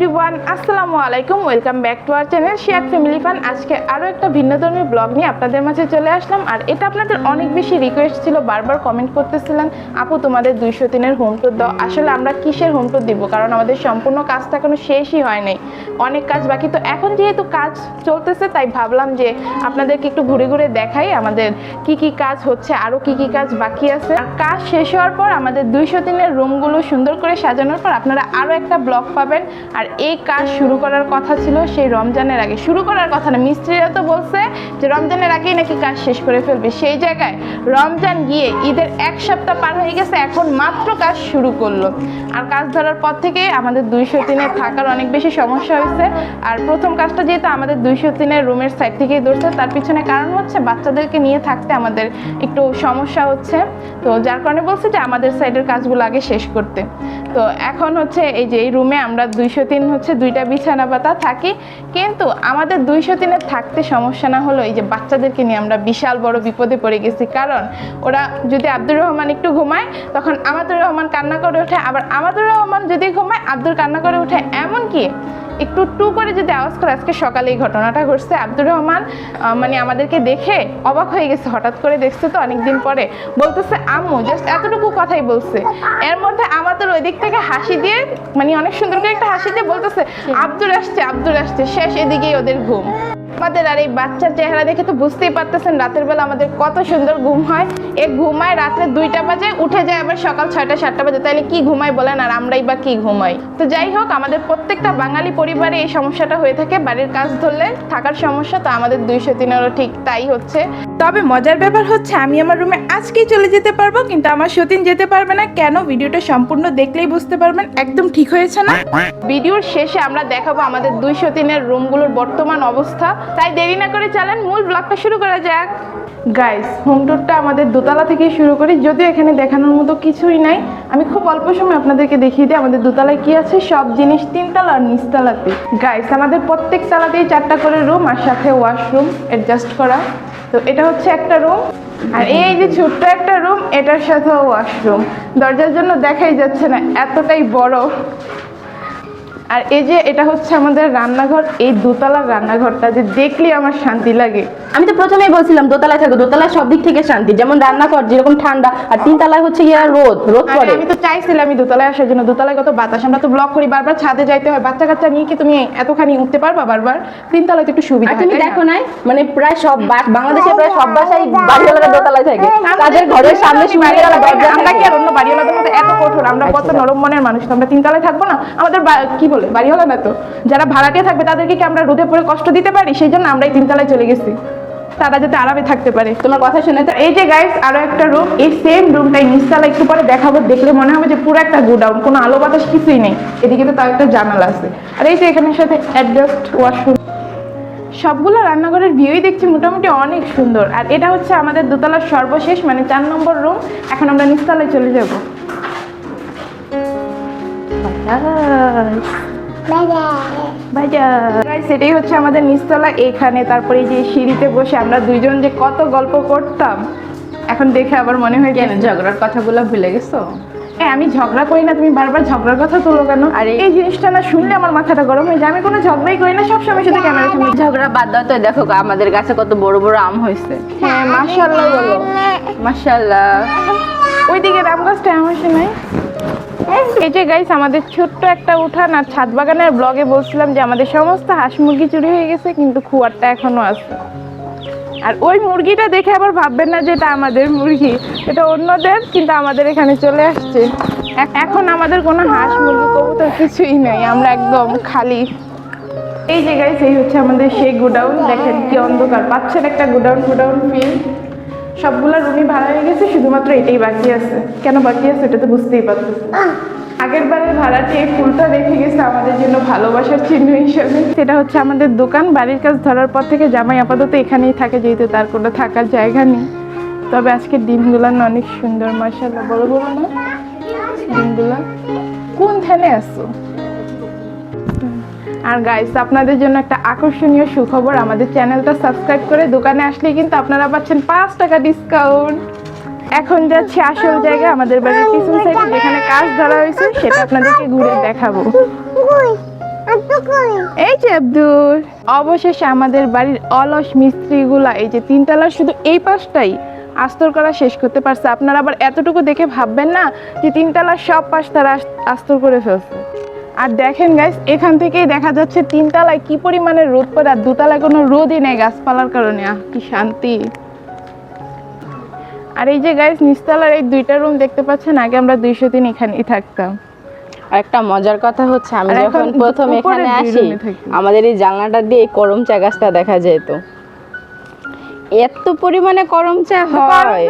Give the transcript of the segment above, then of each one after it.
Everyone আসসালামু আলাইকুম welcome back to our channel share family fun আজকে আরও একটা ভিন্নধর্মী ব্লগ নিয়ে আপনাদের মাঝে চলে আসলাম। আর এটা আপনাদের অনেক বেশি রিকোয়েস্ট ছিল, বারবার কমেন্ট করতেছিলেন, আপু, তোমাদের দুইশো দিনের হোম টুর দাও। আসলে আমরা কিসের হোম টুর দিব? কারণ আমাদের সম্পূর্ণ কাজটা এখনও শেষই হয় নাই অনেক কাজ বাকি। তো এখন যেহেতু কাজ চলতেছে, তাই ভাবলাম যে আপনাদেরকে একটু ঘুরে ঘুরে দেখাই আমাদের কি কি কাজ হচ্ছে আরও কি কি কাজ বাকি আছে। আর কাজ শেষ হওয়ার পর আমাদের দুইশো দিনের রুমগুলো সুন্দর করে সাজানোর পর আপনারা আরও একটা ব্লগ পাবেন। আর এই কাজ শুরু করার কথা ছিল সেই রমজানের আগে। শুরু করার কথা না, মিস্ত্রিরা তো বলছে যে রমজানের আগেই নাকি কাজ শেষ করে ফেলবে। সেই জায়গায় রমজান গিয়ে ঈদের এক সপ্তাহ পার হয়ে গেছে, এখন মাত্র কাজ শুরু করল। আর কাজ ধরার পর থেকে আমাদের দুইশো দিনে থাকার অনেক বেশি সমস্যা হয়েছে। আর প্রথম কাজটা যেহেতু আমাদের দুইশো দিনের রুমের সাইড থেকেই ধরছে, তার পিছনে কারণ হচ্ছে বাচ্চাদেরকে নিয়ে থাকতে আমাদের একটু সমস্যা হচ্ছে। তো যার কারণে বলছে যে আমাদের সাইডের কাজগুলো আগে শেষ করতে। তো এখন হচ্ছে এই যে এই রুমে আমরা দুইশো তিন হচ্ছে দুইটা বিছানা পাতা থাকি, কিন্তু আমাদের দুইশো দিনে থাকতে সমস্যা না হলো এই যে বাচ্চাদেরকে নিয়ে আমরা বিশাল বড় বিপদে পড়ে গেছি। কারণ ওরা যদি আব্দুর রহমান একটু ঘুমায়, তখন আমাদুর রহমান কান্না করে ওঠে, আবার আমাদুর রহমান যদি ঘুমায়, আব্দুর কান্না করে ওঠে। এমন কি একটু টু করে যদি আওয়াজ করে আজকে সকালে এই ঘটনাটা ঘটছে। আব্দুর রহমান মানে আমাদেরকে দেখে অবাক হয়ে গেছে হঠাৎ করে দেখছে তো অনেকদিন পরে। বলতেছে আম্মু জাস্ট এতটুকু কথাই বলছে। এর মধ্যে আমাদের ওই দিক থেকে হাসি দিয়ে মানে অনেক সুন্দর করে একটা হাসি দিয়ে বলতেছে আব্দুর আসছে আব্দুর আসছে শেষ এদিকেই ওদের ঘুম। আমাদের আর এই বাচ্চার চেহারা দেখে তো বুঝতেই পারতেছেন রাতের বেলা আমাদের কত সুন্দর ঘুম হয়। এ ঘুমায় রাত্রে দুইটা বাজে উঠে যায় আবার সকাল ছয়টা সাতটা বাজে। তাহলে কি ঘুমায় বলেন আর আমরাই বা কি ঘুমাই? তো যাই হোক আমাদের প্রত্যেকটা বাঙালি পরিবারে এই সমস্যাটা হয়ে থাকে। বাড়ির কাজ ধরলে থাকার সমস্যা তো আমাদের দুইশো তিনেরও ঠিক তাই হচ্ছে। তবে মজার ব্যাপার হচ্ছে আমি আমার রুমে আজকেই চলে যেতে পারব কিন্তু আমার সতীন যেতে পারবে না। কেন? ভিডিওটা সম্পূর্ণ দেখলেই বুঝতে পারবেন একদম ঠিক হয়েছে না। ভিডিওর শেষে আমরা দেখাবো আমাদের দুইশো তিনের রুমগুলোর বর্তমান অবস্থা। তাই দেরি না করে চালান, মূল ব্লগটা শুরু করা যাক। গাইস হোম টুরটা আমাদের দোতলা থেকে শুরু করি, যদিও এখানে দেখানোর মতো কিছুই নাই। আমি খুব অল্প সময় আপনাদেরকে দেখিয়ে দিই আমাদের দোতলায় কি আছে, সব জিনিস তিনতলা আর নিচতলাতে। গাইস আমাদের প্রত্যেক তলাতেই চারটা করে রুম আর সাথে ওয়াশরুম অ্যাডজাস্ট করা। তো এটা হচ্ছে একটা রুম আর এই যে ছোট্ট একটা রুম এটার সাথে ওয়াশরুম দরজার জন্য দেখাই যাচ্ছে না, এতটাই বড়। আর এই যে এটা হচ্ছে আমাদের রান্নাঘর এই দোতলার রান্নাঘরটা যে দেখলে আমার শান্তি লাগে। আমি তো প্রথমেই বলছিলাম দোতলায় থাকো দোতলায় সব দিক থেকে শান্তি। যেমন রান্নাঘর যেরকম ঠান্ডা আর তিন তলায় হচ্ছে গিয়ে রোদ রোদ পড়ে। আমি তো চাইছিলাম আমি দোতলায় আসার জন্য দোতলায় কত বাতাস আমরা তো ব্লক করি বারবার ছাদে যাইতে হয়। বাচ্চা কাচ্চা নিয়ে কি তুমি এতখানি উঠতে পারবা বারবার? তিনতলায় তো একটু সুবিধা তুমি দেখো নাই মানে প্রায় সব বা- বাংলাদেশের প্রায় সব বাসায় বাড়িওয়ালারা দোতলায় থাকে। তাদের ঘরের সামনে আমরা কি আর অন্য বাড়িওয়ালাদের মতো এত কঠোর? আমরা কত। নরম মনের মানুষ তো আমরা তিনতলায় থাকব না? আমাদের কি বলে বাড়িওয়ালা না তো। যারা ভাড়াটে থাকবে তাদেরকে কি আমরা রোদে পড়ে কষ্ট দিতে পারি? সেই জন্য আমরা এই তিনতলায় চলে গেছি। তারা যাতে আরামে থাকতে পারে। তোমার কথা শুনে তো এই যে গাইস আরও একটা রুম এই সেম রুমটাই নিচতলা একটু পরে দেখাবো দেখলে মনে হবে যে পুরো একটা গোডাউন কোনো আলো বাতাস কিছুই নেই। এদিকে তো তাও একটা জানালা আছে। আর এই যে এখানের সাথে অ্যাডজাস্ট ওয়াশরুম সবগুলো রান্নাঘরের ভিউই দেখছি মোটামুটি অনেক সুন্দর। আর এটা হচ্ছে আমাদের দোতলার সর্বশেষ মানে চার নম্বর রুম এখন আমরা নিচতলায় চলে যাব। Guys, এটাই হচ্ছে আমাদের নিচতলা। এখানে তারপরে এই যে সিঁড়িতে বসে আমরা দুইজন যে কত গল্প করতাম এখন দেখে আবার মনে হয় কেন ঝগড়ার কথাগুলো ভুলে গেছো? আমি ঝগড়া করি না তুমি বারবার ঝগড়ার কথা তুলো কেন? আর এই জিনিসটা না শুনলে আমার মাথাটা গরম হয়ে যায়। আমি কোনো ঝগড়াই করি না সবসময় শুধু ক্যামেরা সামনে। ঝগড়া বাদ দাও তো দেখো আমাদের গাছে কত বড় বড় আম হয়েছে। হ্যাঁ মাশাআল্লাহ বলো। মাশাআল্লাহ। ওইদিকে আম গাছটা আমার নাই এই যে গাইস আমাদের ছোট্ট একটা উঠান আর ছাদ বাগানের ব্লগে বলছিলাম যে আমাদের সমস্ত হাঁস মুরগি চুরি হয়ে গেছে, কিন্তু খুয়ারটা এখনও আছে। আর ওই মুরগিটা দেখে আবার ভাববেন না যে এটা আমাদের মুরগি, এটা অন্যদের, কিন্তু আমাদের এখানে চলে আসছে। এখন আমাদের কোনো হাঁস মুরগি, কবুতর কিছুই নেই, আমরা একদম খালি। এই যে গাইস এই হচ্ছে আমাদের সেই গোডাউন দেখেন কি অন্ধকার, পাচ্ছেন একটা গোডাউন গোডাউন ফিল সবগুলো রুমই ভাড়া হয়ে গেছে শুধুমাত্র এটাই বাকি আছে। কেন বাকি আছে এটা তো বুঝতেই পারতেছি। আগের বারের ভাড়াটি এই ফুলটা রেখে গেছে আমাদের জন্য ভালোবাসার চিহ্ন হিসেবে। সেটা হচ্ছে আমাদের দোকান বাড়ির কাজ ধরার পর থেকে জামাই আপাতত এখানেই থাকে যেহেতু তার কোনো থাকার জায়গা নেই। তবে আজকে না অনেক সুন্দর মাসাল্লাহ বড় বড় না দিনগুলো কোন ধ্যানে আসছো আর গাইস আপনাদের জন্য একটা আকর্ষণীয় সুখবর, আমাদের চ্যানেলটা সাবস্ক্রাইব করে দোকানে আসলে কিন্তু আপনারা পাচ্ছেন পাঁচ টাকা ডিসকাউন্ট এখন যাচ্ছি আসল জায়গা আমাদের বাড়ির পিছন সাইডে যেখানে কাজ ধরা হয়েছে, সেটা আপনাদেরকে ঘুরে দেখাবো। এই যে আব্দুল, অবশেষে আমাদের বাড়ির অলস মিস্ত্রিগুলা, এই যে তিনতলার শুধু এই পাশটাই আস্তর করা শেষ করতে পারছে। আপনারা আবার এতটুকু দেখে ভাববেন না যে তিনতলার সব পাশ তারা আস- আস্তর করে ফেলছে। আর দেখেন গাইস এখান থেকেই দেখা যাচ্ছে তিনতলায় কি পরিমাণে রোদ পড়ে আর দুতলায় কোনো রোদই নেই গাছপালার কারণে। আহ কি শান্তি। আর এই যে গাইস নিচতলার এই দুইটা রুম দেখতে পাচ্ছেন আগে আমরা দুইশো দিন এখানেই থাকতাম। আর একটা মজার কথা হচ্ছে আমি যখন প্রথম এখানে আসি আমাদের এই জানলাটা দিয়ে এই করম চা গাছটা দেখা যেত। এত পরিমাণে করম চা হয়।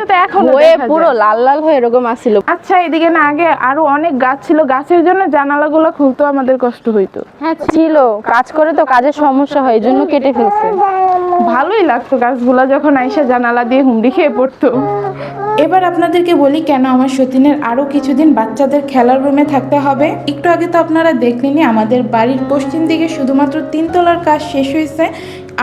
হয়ে পুরো লাল লাল হয়ে এরকম আসছিল। আচ্ছা এদিকে না আগে আরও অনেক গাছ ছিল। গাছের জন্য জানালাগুলো খুলতেও আমাদের কষ্ট হইতো। হ্যাঁ ছিল। কাজ করে তো কাজের সমস্যা হয় জন্য কেটে ফেলছে। ভালোই লাগতো গাছগুলো যখন আইসা জানালা দিয়ে হুমড়ি খেয়ে পড়তো। এবার আপনাদেরকে বলি কেন আমার সতীনের আরও কিছুদিন বাচ্চাদের খেলার রুমে থাকতে হবে? একটু আগে তো আপনারা দেখলেনই আমাদের বাড়ির পশ্চিম দিকে শুধুমাত্র তিনতলার কাজ শেষ হয়েছে।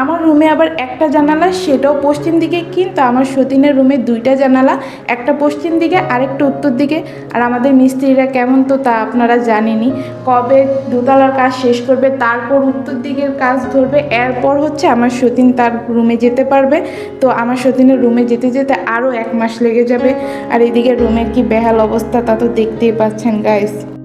আমার রুমে আবার একটা জানালা, সেটাও পশ্চিম দিকে, কিন্তু আমার সতীনের রুমে দুইটা জানালা, একটা পশ্চিম দিকে, আরেকটা উত্তর দিকে। আর আমাদের মিস্ত্রিরা কেমন তো তা আপনারা জানেনই। কবে দোতলার কাজ শেষ করবে, তারপর উত্তর দিকের কাজ ধরবে, এরপর হচ্ছে আমার সতীন তার রুমে যেতে পারবে। তো আমার সতীনের রুমে যেতে যেতে আরও এক মাস লেগে যাবে। আর এদিকে রুমের কি বেহাল অবস্থা তা তো দেখতেই পাচ্ছেন গাইস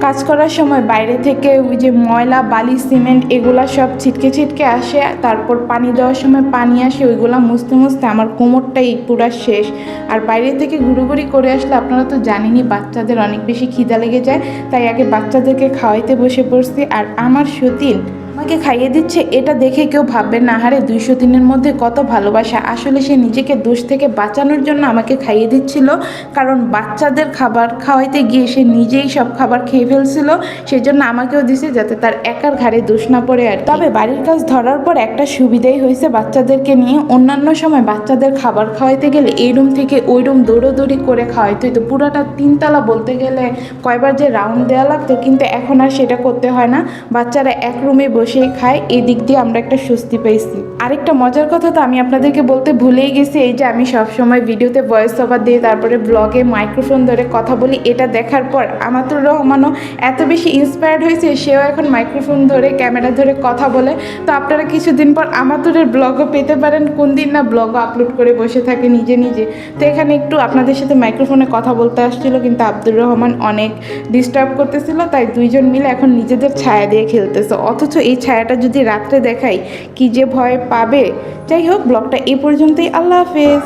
কাজ করার সময় বাইরে থেকে ওই যে ময়লা, বালি, সিমেন্ট এগুলা সব ছিটকে ছিটকে আসে, তারপর পানি দেওয়ার সময় পানি আসে, ওইগুলা মুছতে মুছতে আমার কোমরটাই পুরা শেষ। আর বাইরে থেকে ঘুরোঘুরি করে আসলে আপনারা তো জানেনই বাচ্চাদের অনেক বেশি খিদা লেগে যায়, তাই আগে বাচ্চাদেরকে খাওয়াইতে বসে পড়ছি। আর আমার সতীন আমাকে খাইয়ে দিচ্ছে, এটা দেখে কেউ ভাববে, না হারে, দুইশো দিনের মধ্যে কত ভালোবাসা। আসলে সে নিজেকে দোষ থেকে বাঁচানোর জন্য আমাকে খাইয়ে দিচ্ছিল, কারণ বাচ্চাদের খাবার খাওয়াইতে গিয়ে সে নিজেই সব খাবার খেয়ে ফেলছিল, সেজন্য আমাকেও দিছে যাতে তার একার ঘাড়ে দোষ না পড়ে আর তবে বাড়ির কাজ ধরার পর একটা সুবিধাই হয়েছে বাচ্চাদেরকে নিয়ে। অন্যান্য সময় বাচ্চাদের খাবার খাওয়াইতে গেলে এই রুম থেকে ওই রুম দৌড়োদৌড়ি করে খাওয়াইতে হইতো। পুরাটা তিনতলা বলতে গেলে কয়বার যে রাউন্ড দেওয়া লাগতো, কিন্তু এখন আর সেটা করতে হয় না। বাচ্চারা এক রুমে বসেই খায় এই দিক দিয়ে আমরা একটা স্বস্তি পেয়েছি আরেকটা মজার কথা তো আমি আপনাদেরকে বলতে ভুলেই গেছি, এই যে আমি সব সময় ভিডিওতে ভয়েস ওভার দিয়ে তারপরে ব্লগে মাইক্রোফোন ধরে কথা বলি, এটা দেখার পর আমাতুর রহমানও এত বেশি ইন্সপায়ার্ড হয়েছে, সেও এখন মাইক্রোফোন ধরে ক্যামেরা ধরে কথা বলে। তো আপনারা কিছুদিন পর আমাতুরের ব্লগও পেতে পারেন কোন দিন না ব্লগও আপলোড করে বসে থাকে নিজে নিজে। তো এখানে একটু আপনাদের সাথে মাইক্রোফোনে কথা বলতে আসছিল, কিন্তু আব্দুর রহমান অনেক ডিস্টার্ব করতেছিল, তাই দুইজন মিলে এখন নিজেদের ছায়া দিয়ে খেলতেছে। অথচ এই ছায়াটা যদি রাত্রে দেখাই, কি যে ভয় পাবে? যাই হোক, ব্লগটা এই পর্যন্তই। আল্লাহ হাফেজ।